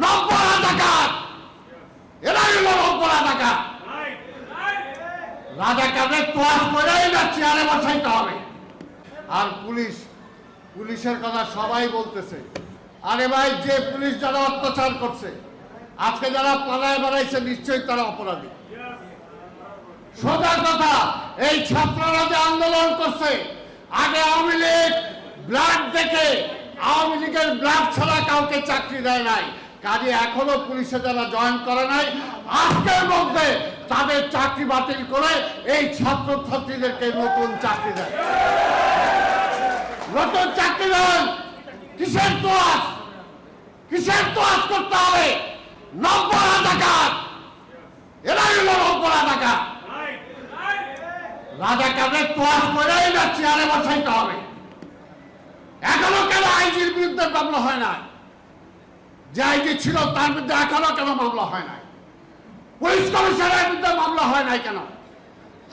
নব্য রাজাকার। এরাই হলো নব্য রাজাকার। রাজাকারদের তোয়াজ করেই না চেয়ারে বসাইতে হবে। আর পুলিশ, পুলিশের কথা সবাই বলতেছে। আরে ভাই, যে পুলিশ যারা অত্যাচার করছে, আজকে যারা পালায় বেড়াইছে, নিশ্চয়ই তারা অপরাধী। সোজা কথা, এই ছাত্ররা যে আন্দোলন করছে, আগে আওয়ামী লীগ ব্লাড দেখে, আওয়ামী লীগের ব্লাড ছাড়া কাউকে চাকরি দেয় নাই। কাজে এখনও পুলিশে যারা জয়েন করে নাই, আজকের মধ্যে তাদের চাকরি বাতিল করে এই ছাত্র ছাত্রীদেরকে নতুন চাকরি দেয় নতুন চাকরি দেন। কিসের তোয়াজ? কিসের তোয়াজ করতে হবে? নব্য রাজাকার এরাই হলো নব্য রাজাকার রাজাকারদের তোয়াজ করেই না, চেয়ারে বসাইতে হবে। এখনও কেন আইজির বিরুদ্ধে মামলা হয় না যে আইজি ছিল তার বিরুদ্ধে এখনও কেন মামলা হয় নাই? পুলিশ কমিশনারের বিরুদ্ধে মামলা হয় নাই কেন?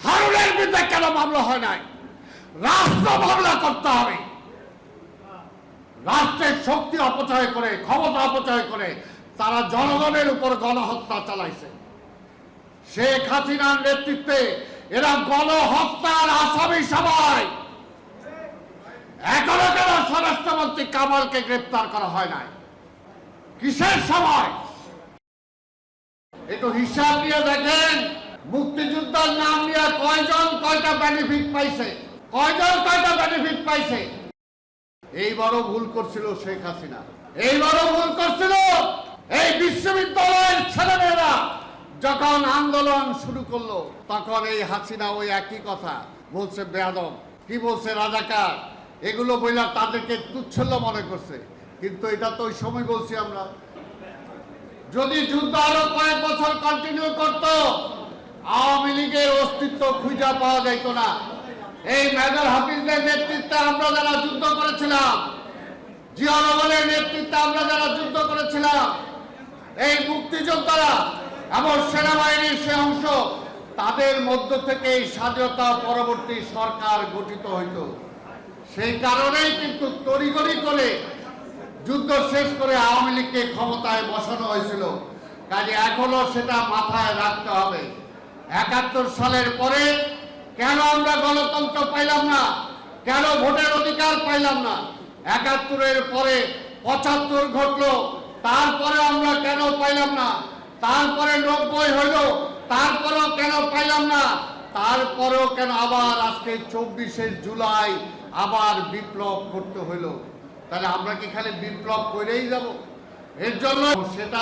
হারুনের বিরুদ্ধে কেন মামলা হয় নাই? রাষ্ট্র মামলা করতে হবে। রাষ্ট্রের শক্তি অপচয় করে, ক্ষমতা অপচয় করে তারা জনগণের উপর গণহত্যা চালাইছে। শেখ হাসিনার নেতৃত্বে এরা গণহত্যার আসামি সবাই। এখনও কেন স্বরাষ্ট্রমন্ত্রী কামালকে গ্রেপ্তার করা হয় নাই? কিসের সময় একটু হিসাব নিয়ে দেখেন, মুক্তিযোদ্ধার নাম নিয়ে কয়জন কয়টা বেনিফিট পাইছে? কয়জন কয়টা বেনিফিট পাইছে? এইবারও ভুল করছিল শেখ হাসিনা। এইবারও ভুল করছিল এই বিশ্ববিদ্যালয়ের ছেলেমেয়েরা। যখন আন্দোলন শুরু করল, তখন এই হাসিনা ওই একই কথা বলছে, বেয়াদব। কি বলছে রাজাকার? এগুলো বইলা তাদেরকে তুচ্ছল্য মনে করছে। কিন্তু এটা তো ওই সময় বলছি আমরা। যদি যুদ্ধ আরও কয়েক বছর কন্টিনিউ করত, আওয়ামী লীগের অস্তিত্ব খুঁজে পাওয়া যাইত না। এই মেজর হাফিজদের নেতৃত্বে আমরা যারা যুদ্ধ করেছিলাম জিয়া রহমানের নেতৃত্বে আমরা যারা যুদ্ধ করেছিলাম, এই মুক্তিযোদ্ধারা এবং সেনাবাহিনীর সে অংশ, তাদের মধ্য থেকে এই স্বাধীনতা পরবর্তী সরকার গঠিত হইত। সেই কারণেই কিন্তু তড়িগড়ি করে যুদ্ধ শেষ করে আওয়ামী লীগকে ক্ষমতায় বসানো হয়েছিল। কাজে এখনও সেটা মাথায় রাখতে হবে। একাত্তর সালের পরে কেন আমরা গণতন্ত্র পাইলাম না? কেন ভোটের অধিকার পাইলাম না? একাত্তরের পরে পঁচাত্তর ঘটলো তারপরে আমরা কেন পাইলাম না? তারপরে নব্বই হলো তারপরেও কেন পাইলাম না? তারপরেও কেন আবার আজকে চব্বিশে জুলাই আবার বিপ্লব করতে হলো তাহলে আমরা কি খালি বিপ্লব করেই যাব? এর জন্য সেটা